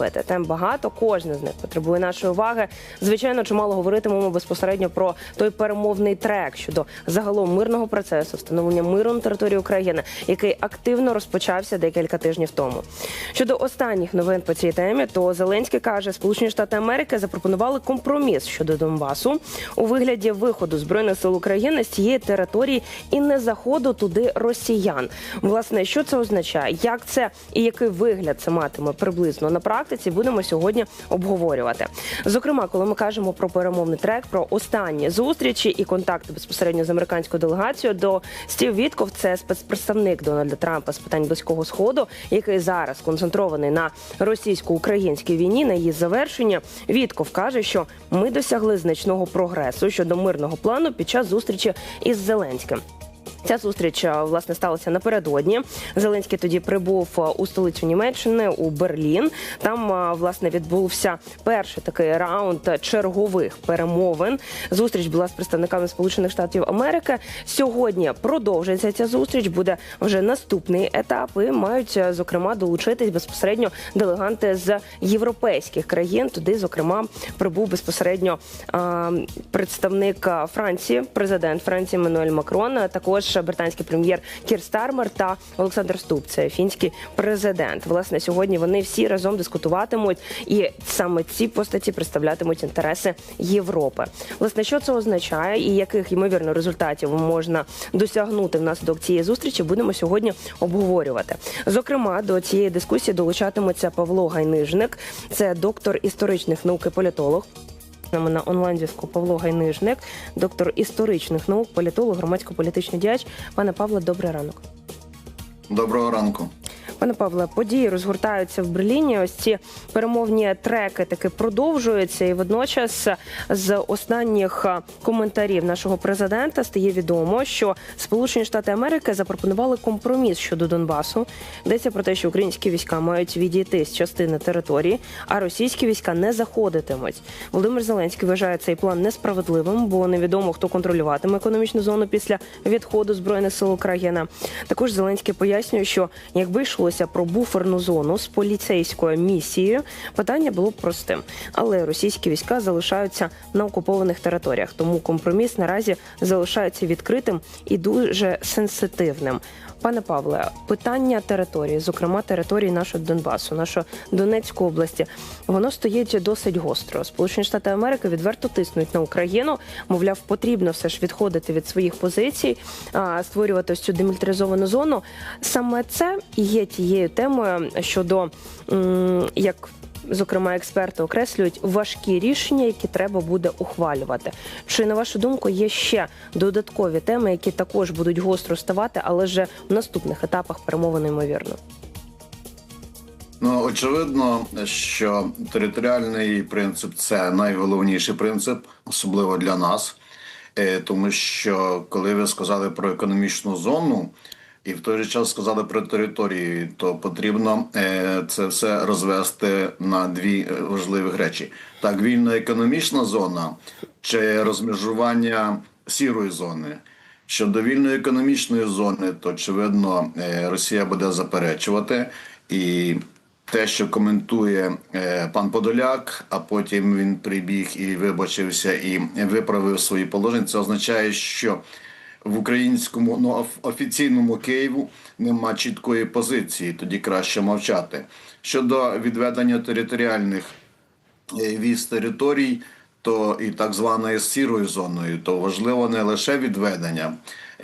робити? Тем багато, кожне з них потребує нашої уваги. Звичайно, чимало говоритимемо безпосередньо про той перемовний трек щодо загалом мирного процесу, встановлення миру на території України, який активно розпочався декілька тижнів тому. Щодо останніх новин по цій темі, то Зеленський каже, Сполучені Штати Америки запропонували компроміс щодо Донбасу у вигляді виходу збройних сил України з цієї території і не заходу туди росіян. Власне, що це означає? Як це і який вигляд це матиме приблизно на практиці? Будемо сьогодні обговорювати. Зокрема, коли ми кажемо про перемовний трек, про останні зустрічі і контакти безпосередньо з американською делегацією, до Стів Вітков, це спецпредставник Дональда Трампа з питань близького сходу, який зараз концентрований на російсько-українській війні, на її завершення. Вітков каже, що ми досягли значного прогресу щодо мирного плану під час зустрічі із Зеленським. Ця зустріч е, власне сталася напередодні. Зеленський тоді прибув е, у столицю Німеччини у Берлін. Там е, власне відбувся перший такий раунд чергових перемовин. Зустріч була з представниками Сполучених Штатів Америки. Сьогодні продовжується ця зустріч. Буде вже наступний етап. І мають зокрема долучитись безпосередньо делеганти з європейських країн. Туди, зокрема, прибув безпосередньо представник Франції, президент Франції Мануель Макрон. Також британський прем'єр Кір Стармер та Олександр Ступ, це фінський президент. Власне, сьогодні вони всі разом дискутуватимуть, і саме ці постаті представлятимуть інтереси Європи. Власне, що це означає, і яких ймовірно результатів можна досягнути внаслідок цієї зустрічі, будемо сьогодні обговорювати. Зокрема, до цієї дискусії долучатиметься Павло Гайнижник, це доктор історичних наук і політолог. Нами на онлайн зв'язку Павло Гайнижник, доктор історичних наук, політолог, громадсько-політичний діяч. Пане Павло, добрий ранок. Доброго ранку. Пане Павле, події розгортаються в Берліні. Ось ці перемовні треки таки продовжуються, і водночас з останніх коментарів нашого президента стає відомо, що Сполучені Штати Америки запропонували компроміс щодо Донбасу. Йдеться про те, що українські війська мають відійти з частини території, а російські війська не заходитимуть. Володимир Зеленський вважає цей план несправедливим, бо невідомо хто контролюватиме економічну зону після відходу збройних сил України. Також Зеленський пояснює, що якби йшло йшлося про буферну зону з поліцейською місією, питання було б простим, але російські війська залишаються на окупованих територіях, тому компроміс наразі залишається відкритим і дуже сенситивним. Пане Павле, питання території, зокрема території нашого Донбасу, нашої Донецької області, воно стоїть досить гостро. Сполучені Штати Америки відверто тиснуть на Україну. Мовляв, потрібно все ж відходити від своїх позицій, створювати ось цю демілітаризовану зону. Саме це є тією темою щодо як зокрема експерти окреслюють важкі рішення, які треба буде ухвалювати. Чи на вашу думку є ще додаткові теми, які також будуть гостро ставати, але вже в наступних етапах перемовини ймовірно? Ну очевидно, що територіальний принцип це найголовніший принцип, особливо для нас, е, тому що коли ви сказали про економічну зону і в той же час сказали про території, то потрібно е, це все розвести на дві е, важливі речі: так, вільна економічна зона чи розмежування сірої зони. Щодо вільної економічної зони, то очевидно е, Росія буде заперечувати і. Те, що коментує пан Подоляк, а потім він прибіг і вибачився і виправив свої положення. Це означає, що в українському ну, офіційному Києву нема чіткої позиції, тоді краще мовчати. Щодо відведення територіальних е, віз територій, то і так званою сірою зоною, то важливо не лише відведення,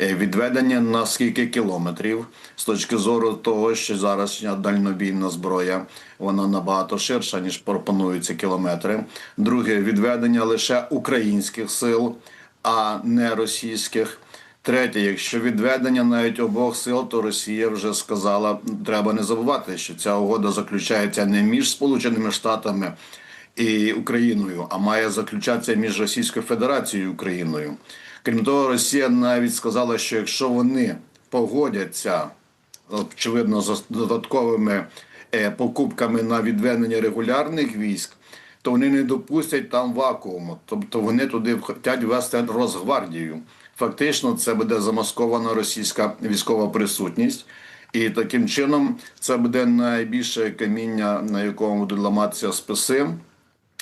е, відведення на скільки кілометрів з точки зору того, що зараз дальнобійна зброя вона набагато ширша ніж пропонуються кілометри. Друге відведення лише українських сил, а не російських. Третє, якщо відведення навіть обох сил, то Росія вже сказала, треба не забувати, що ця угода заключається не між Сполученими Штатами і Україною, а має заключатися між Російською Федерацією і Україною. Крім того, Росія навіть сказала, що якщо вони погодяться очевидно з додатковими е, покупками на відведення регулярних військ, то вони не допустять там вакууму, тобто вони туди хочуть вести Росгвардію. Фактично, це буде замаскована російська військова присутність. І таким чином це буде найбільше каміння, на якому будуть ламатися списи.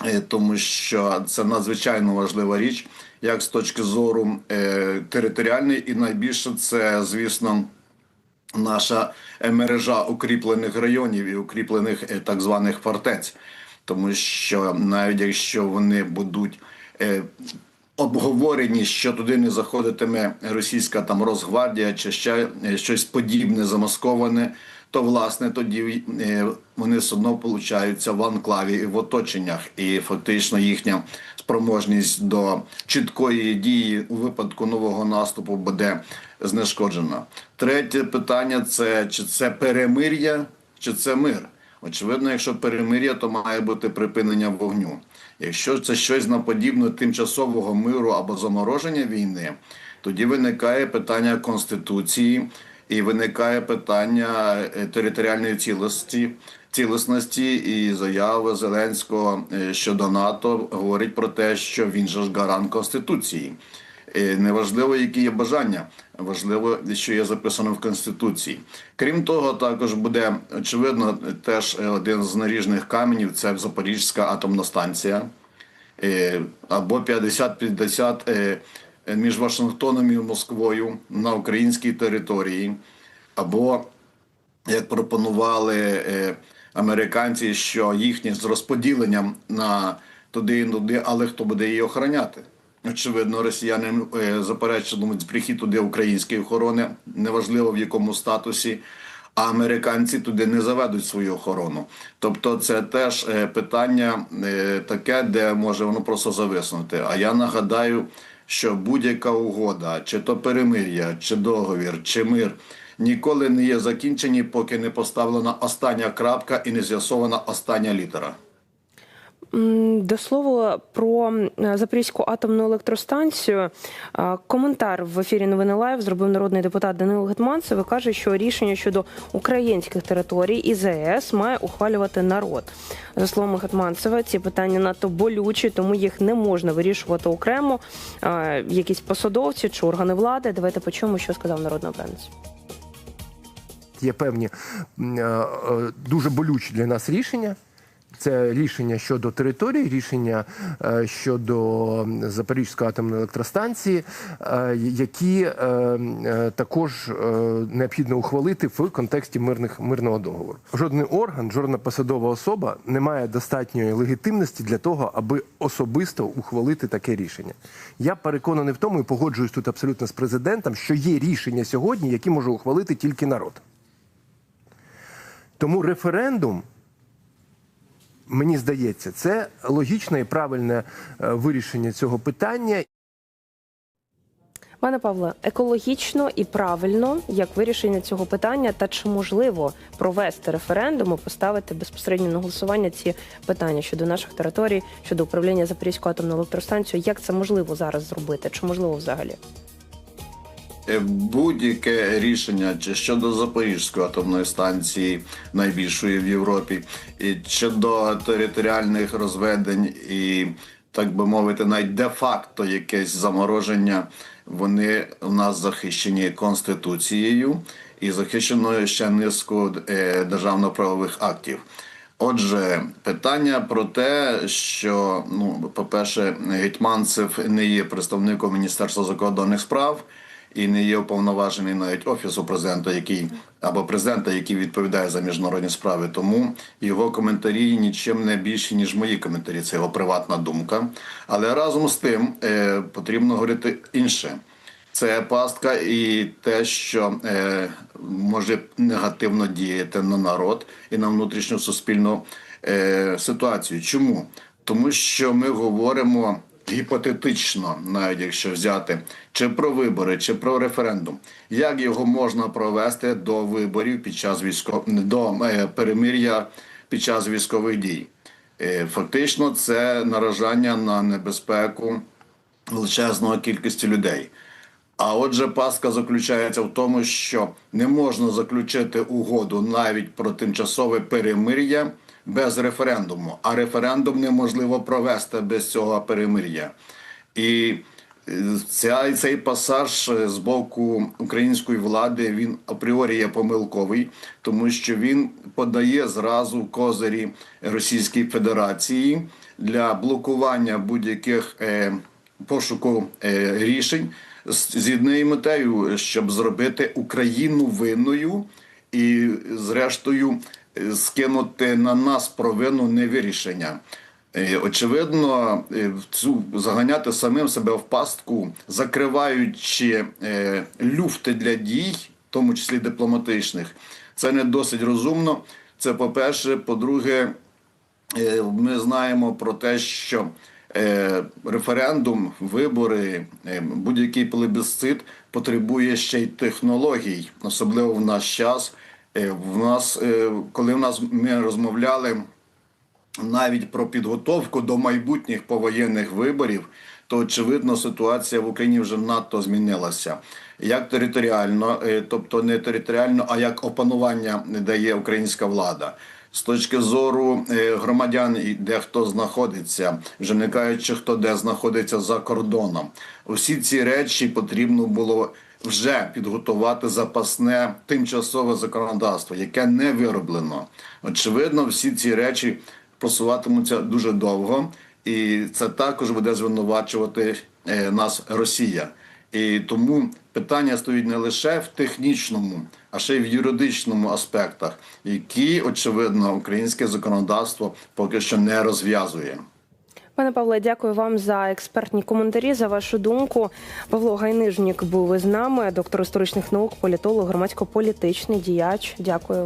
Е, тому що це надзвичайно важлива річ, як з точки зору е, територіальної, і найбільше це, звісно, наша е, мережа укріплених районів і укріплених е, так званих фортець. Тому що навіть якщо вони будуть е, обговорені, що туди не заходитиме російська там Росгвардія чи ще е, щось подібне замасковане, то власне тоді е, вони все одно получаються в анклаві і в оточеннях, і фактично їхня спроможність до чіткої дії у випадку нового наступу буде знешкоджена. Третє питання це чи це перемир'я, чи це мир. Очевидно, якщо перемир'я, то має бути припинення вогню. Якщо це щось на подібне тимчасового миру або замороження війни, тоді виникає питання конституції і виникає питання е, територіальної цілості, цілісності і заяви Зеленського е, щодо НАТО говорить про те, що він же ж гарант конституції. Е, Неважливо, які є бажання, важливо, що є записано в конституції. Крім того, також буде очевидно теж е, один з наріжних каменів це Запорізька атомна станція е, або 50-50 е, е, між Вашингтоном і Москвою на українській території, або як пропонували американці, що їхні з розподіленням на туди і туди, але хто буде її охороняти? Очевидно, росіяни е, заперечуватимуть прихід туди української охорони, неважливо в якому статусі. А американці туди не заведуть свою охорону. Тобто, це теж е, питання е, таке, де може воно просто зависнути. А я нагадаю, що будь-яка угода, чи то перемир'я, чи договір, чи мир, ніколи не є закінчені, поки не поставлена остання крапка і не з'ясована остання літера. До слова про е, Запорізьку атомну електростанцію. Е, Коментар в ефірі Новини Лайв зробив народний депутат Данило Гетманцев каже, що рішення щодо українських територій і ЗАЕС має ухвалювати народ. За словами Гетманцева, ці питання надто болючі, тому їх не можна вирішувати окремо. Е, Якісь посадовці чи органи влади. Давайте почуємо, що сказав народний обранець. Є певні дуже болючі для нас рішення. Це рішення щодо території, рішення е, щодо Запорізької атомної електростанції, е, які е, також необхідно ухвалити в контексті мирних мирного договору. Жодний орган, жодна посадова особа не має достатньої легітимності для того, аби особисто ухвалити таке рішення. Я переконаний в тому і погоджуюсь тут абсолютно з президентом, що є рішення сьогодні, які може ухвалити тільки народ. Тому референдум, мені здається, це логічне і правильне е, вирішення цього питання. Пане Павле, екологічно і правильно як вирішення цього питання, та чи можливо провести референдум і поставити безпосередньо на голосування ці питання щодо наших територій, щодо управління Запорізькою атомною електростанцією? Як це можливо зараз зробити? Чи можливо взагалі? Е, Будь-яке рішення чи щодо Запорізької атомної станції, найбільшої в Європі, і щодо територіальних розведень, і так би мовити, навіть де-факто якесь замороження, вони у нас захищені конституцією і захищеною ще низку е, державно-правових актів. Отже, питання про те, що ну, по-перше, Гетьманцев не є представником Міністерства закордонних справ і не є уповноважений навіть офісу президента, який або президента, який відповідає за міжнародні справи. Тому його коментарі нічим не більші, ніж мої коментарі. Це його приватна думка. Але разом з тим е, потрібно говорити інше. Це пастка і те, що е, може негативно діяти на народ і на внутрішню суспільну е, ситуацію. Чому? Тому що ми говоримо гіпотетично, навіть якщо взяти чи про вибори, чи про референдум, як його можна провести до виборів під час військов... до е, перемир'я під час військових дій. Е, Фактично, це наражання на небезпеку величезної кількості людей. А отже, пастка заключається в тому, що не можна заключити угоду навіть про тимчасове перемир'я без референдуму, а референдум неможливо провести без цього перемир'я. І Ця, цей пасаж е, з боку української влади він апріорі є помилковий, тому що він подає зразу козирі Російській Федерації для блокування будь-яких е, пошуку е, рішень з, з однією метою, щоб зробити Україну винною і, зрештою, е, скинути на нас провину невирішення. Е, Очевидно, е, цю заганяти самим себе в пастку, закриваючи е, люфти для дій, в тому числі дипломатичних, це не досить розумно. Це по-перше. По-друге, ми знаємо про те, що референдум, вибори, будь-який плебісцит потребує ще й технологій, особливо в наш час. Е, В нас, е, коли в нас ми розмовляли навіть про підготовку до майбутніх повоєнних виборів, то очевидно ситуація в Україні вже надто змінилася. Як територіально, е, тобто не територіально, а як опанування дає українська влада. З точки зору громадян, де хто знаходиться, вже не кажучи, хто де знаходиться за кордоном. Усі ці речі потрібно було вже підготувати запасне тимчасове законодавство, яке не вироблено. Очевидно, всі ці речі просуватимуться дуже довго, і це також буде звинувачувати е, нас Росія. І тому питання стоїть не лише в технічному, а ще й в юридичному аспектах, які очевидно українське законодавство поки що не розв'язує. Пане Павле, дякую вам за експертні коментарі, за вашу думку. Павло Гайнижнік був із нами, доктор історичних наук, політолог, громадсько-політичний діяч. Дякую вам.